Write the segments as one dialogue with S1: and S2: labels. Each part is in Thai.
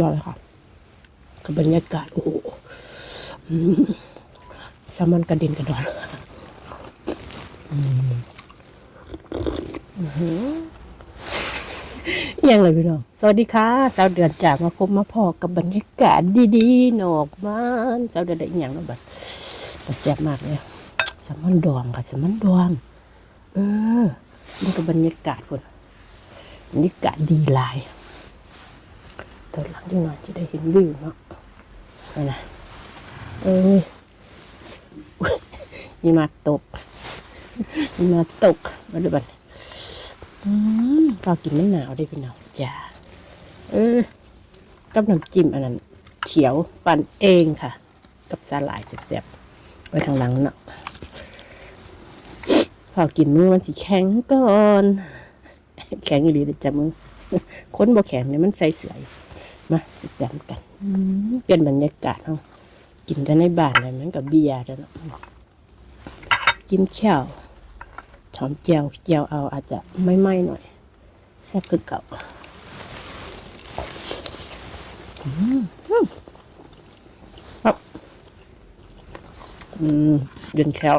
S1: ยอดเลยค่ะกับบรรยากาศโอ้โหแซลมอนกระเด็นกระดอนอืมอื้อหือยังเลยพี่น้อง สวัสดีค่ะเจ้าเดือนจากมาพบมาพอกับบรรยากาศดีๆ นอกบ้านเจ้าเดือนได้อย่างเนาะบัดแต่แซ่บมากเลยแซลมอนดองค่ะแซลมอนดอง เออนี่ก็บรรยากาศพุ่นบรรยากาศดีหลาย ตอนหลังที่หน่อยจะได้เห็นวิวเนาะนั่นะเอ้ยอุ๊ยมีมาตกมีมาตกมาดูบันอืมพอกินมันหนาวได้พี่น้องจ้าเออกับน้ำจิ้มอันนั้น เขียวปั่นเองค่ะ กับสาหร่ายแซ่บๆไว้ทางหลังเนาะพอกินมือมันสิแข็งก่อน แข็งอีหลีเด้อจะมือคนบ่แข็งเนี่ยมันใส่เสืออยู่ มาสิแซมกันเปลี่ยนบรรยากาศเฮากินกันในบ้านเลยมันกับเบียร์แล้วกินแข้วหอมเจียวเจียวเอาอาจจะไม่ไหม้หน่อยแซ่บคือเก่าอืมอืมเย็นแข้ว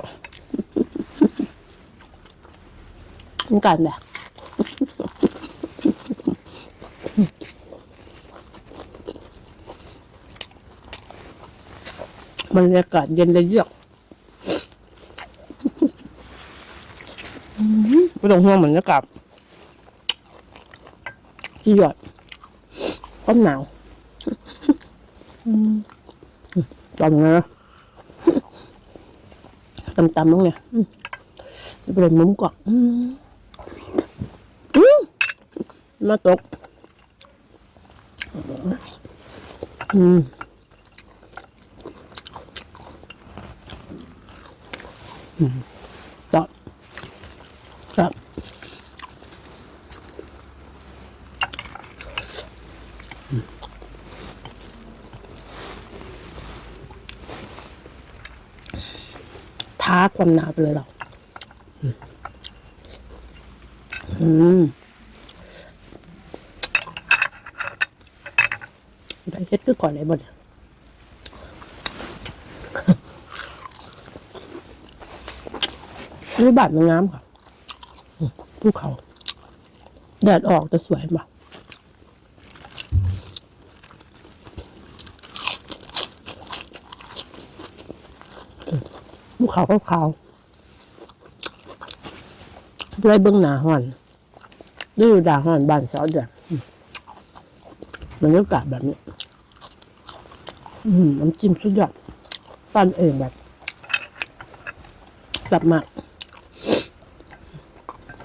S1: มันกันแบบ บรรยากาศเย็นเลยเยือกไม่ต้องห่วงบรรยากาศที่ยอดก็หนาวตอนนี้นะตำตำๆลงเนี่ยจะเป็นมุ้มก่อนอืมอืมมาตก อืม ครับครับท้าความหนาไปเลยเราอืมอืมได้เช็ดคือก่อนไหนบ่เนี่ย นี่บาดมันงามค่ะภูเขา แดดออกจะสวยมากอืมภูเขาขาวๆด้วยเบื้องหนาห่อนดูดาห่อนบานเสาเดือดมบรรยากาศแบบนี้ อืมน้ำจิ้มสุดยอดปั้นเองแบบสับมาก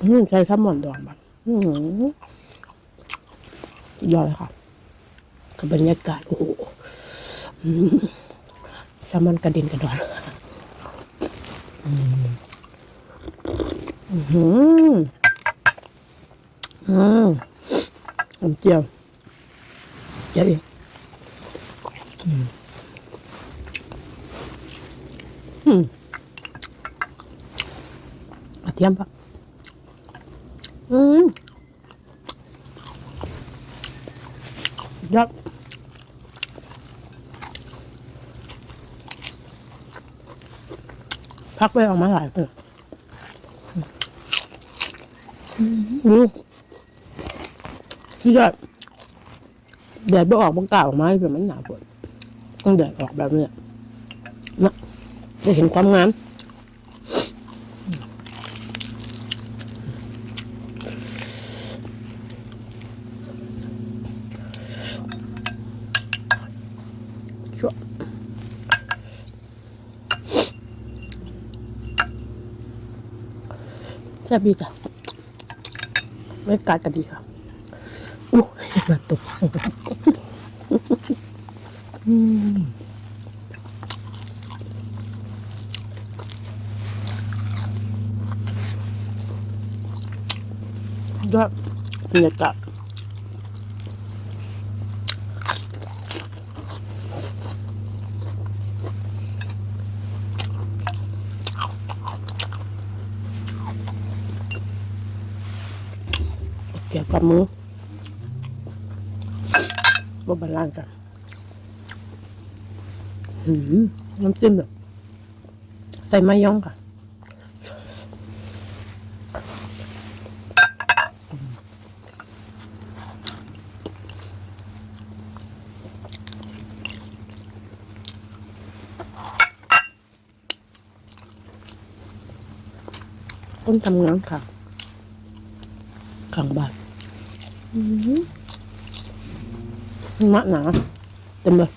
S1: อืมใช้ข้าวหมอนดองแบบอืมสุดยอดเลยค่ะกับบรรยากาศโอ้โหอืมแซลมอนกระเด็นกระดอนอืมอืมอืมเจียวเจียวองอืมอืมกระเทียมปะ อืม ยับพักไปออกมาหลายเปออืมที่ยอดแดดไม่ออกบังกล้าออกมาแบบมันหนาปวดต้องแดดออกแบบนี้นะจะเห็นความงาม ซ่บดีจ้ะไม่กัดกันดีค่ะอู้มาตกอืมยอดบรรยากาศ เกี่ยวกับมือบ่บาลานซ์กันหืมน้ำจิ้มแบบใส่มายองค่ะต้นทำงานค่ะขังบาทอื้อหือ มะหนาเต็มเลย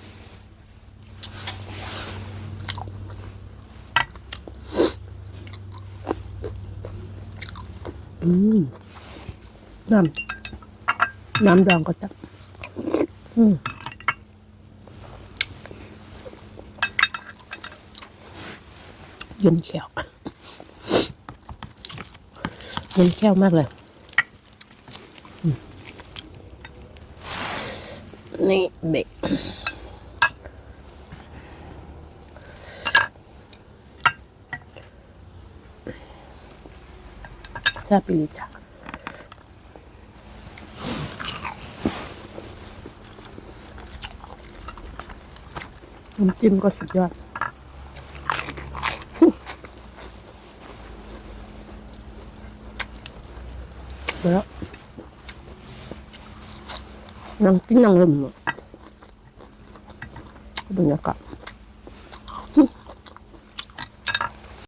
S1: อืมน้ำ น้ำดองก็จะอืมเย็นเขียวเย็นแก้วมากเลยอืม นี่เบกซาปิลิจ้ะ น้ำจิ้มก็สุดยอดแล้วนั่งกินนั่งลมเนอะบรรยากาศ